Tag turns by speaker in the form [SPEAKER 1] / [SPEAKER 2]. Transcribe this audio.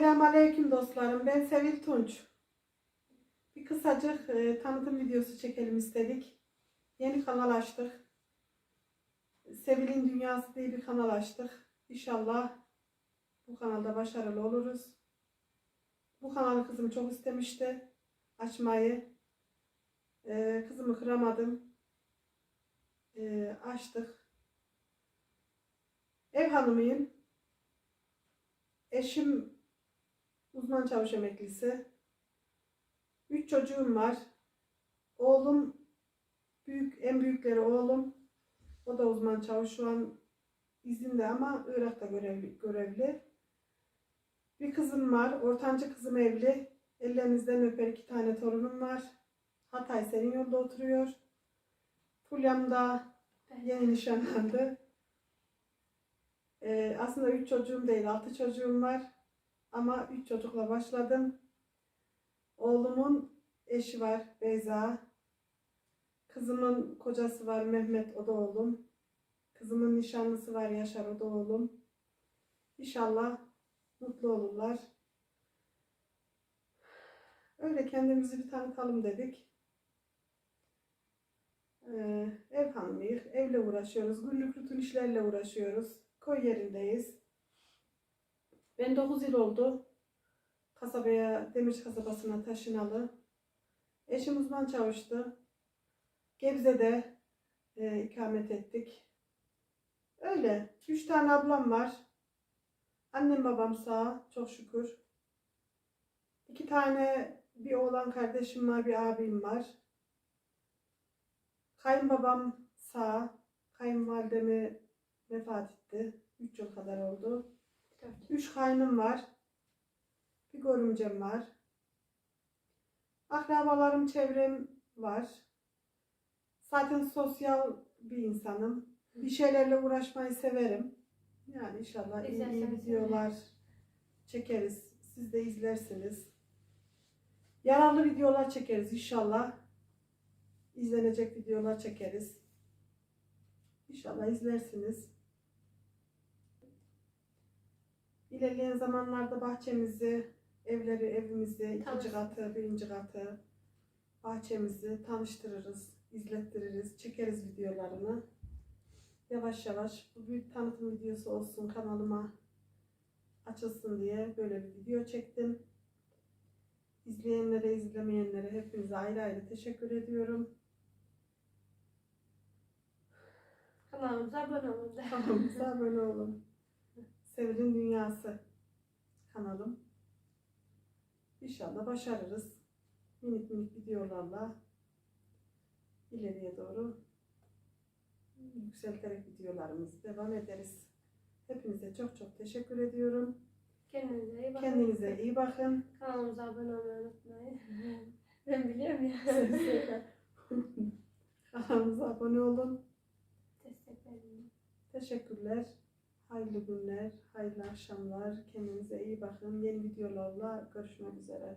[SPEAKER 1] Selamun Aleyküm dostlarım. Ben Sevil Tunç. Bir kısacık e, tanıtım videosu çekelim istedik. Yeni kanal açtık. Sevil'in Dünyası diye bir kanal açtık. İnşallah bu kanalda başarılı oluruz. Bu kanalı kızım çok istemişti açmayı. E, kızımı kıramadım. E, açtık. Ev hanımıyım. Eşim uzman çavuş emeklisi. Üç çocuğum var. Oğlum büyük, en büyükleri oğlum. O da uzman çavuş şu an izinde ama Irak'ta görevli. görevli. Bir kızım var. Ortanca kızım evli. Ellerinizden öper iki tane torunum var. Hatay senin yolda oturuyor. Fulyam da yeni nişanlandı. Ee, aslında üç çocuğum değil, altı çocuğum var. Ama üç çocukla başladım. Oğlumun eşi var, Beyza. Kızımın kocası var, Mehmet, o da oğlum. Kızımın nişanlısı var, Yaşar, o da oğlum. İnşallah mutlu olurlar. Öyle kendimizi bir tanıtalım dedik. Ee, ev hanımıyız, evle uğraşıyoruz, günlük rutin işlerle uğraşıyoruz. Koy yerindeyiz. Ben 9 yıl oldu kasabaya, Demir kasabasına taşınalı. Eşim uzman çavuştu. Gebze'de e, ikamet ettik. Öyle. Üç tane ablam var. Annem babam sağ, çok şükür. İki tane bir oğlan kardeşim var, bir abim var. Kayınbabam sağ, kayınvalidemi vefat etti. Üç yıl kadar oldu. Üç kaynım var. Bir görümcem var. Akrabalarım, çevrem var. Zaten sosyal bir insanım. Bir şeylerle uğraşmayı severim. Yani inşallah iyi, iyi videolar çekeriz. Siz de izlersiniz. Yararlı videolar çekeriz inşallah. İzlenecek videolar çekeriz. İnşallah izlersiniz. İlerleyen zamanlarda bahçemizi, evleri, evimizi, ikinci katı, birinci katı, bahçemizi tanıştırırız, izlettiririz, çekeriz videolarını. Yavaş yavaş bu büyük tanıtım videosu olsun kanalıma açılsın diye böyle bir video çektim. İzleyenlere, izlemeyenlere hepinize ayrı ayrı teşekkür ediyorum.
[SPEAKER 2] Kanalımıza abone olun.
[SPEAKER 1] Kanalımıza abone olun. Sevil'in Dünyası kanalım. İnşallah başarırız. Minik minik videolarla ileriye doğru yükselterek videolarımızı devam ederiz. Hepinize çok çok teşekkür ediyorum.
[SPEAKER 2] Kendinize iyi bakın.
[SPEAKER 1] Kendinize iyi bakın.
[SPEAKER 2] Kanalımıza abone olmayı unutmayın. ben biliyorum ya.
[SPEAKER 1] Kanalımıza abone olun.
[SPEAKER 2] Verin.
[SPEAKER 1] Teşekkürler. Hayırlı günler, hayırlı akşamlar. Kendinize iyi bakın. Yeni videolarla görüşmek üzere.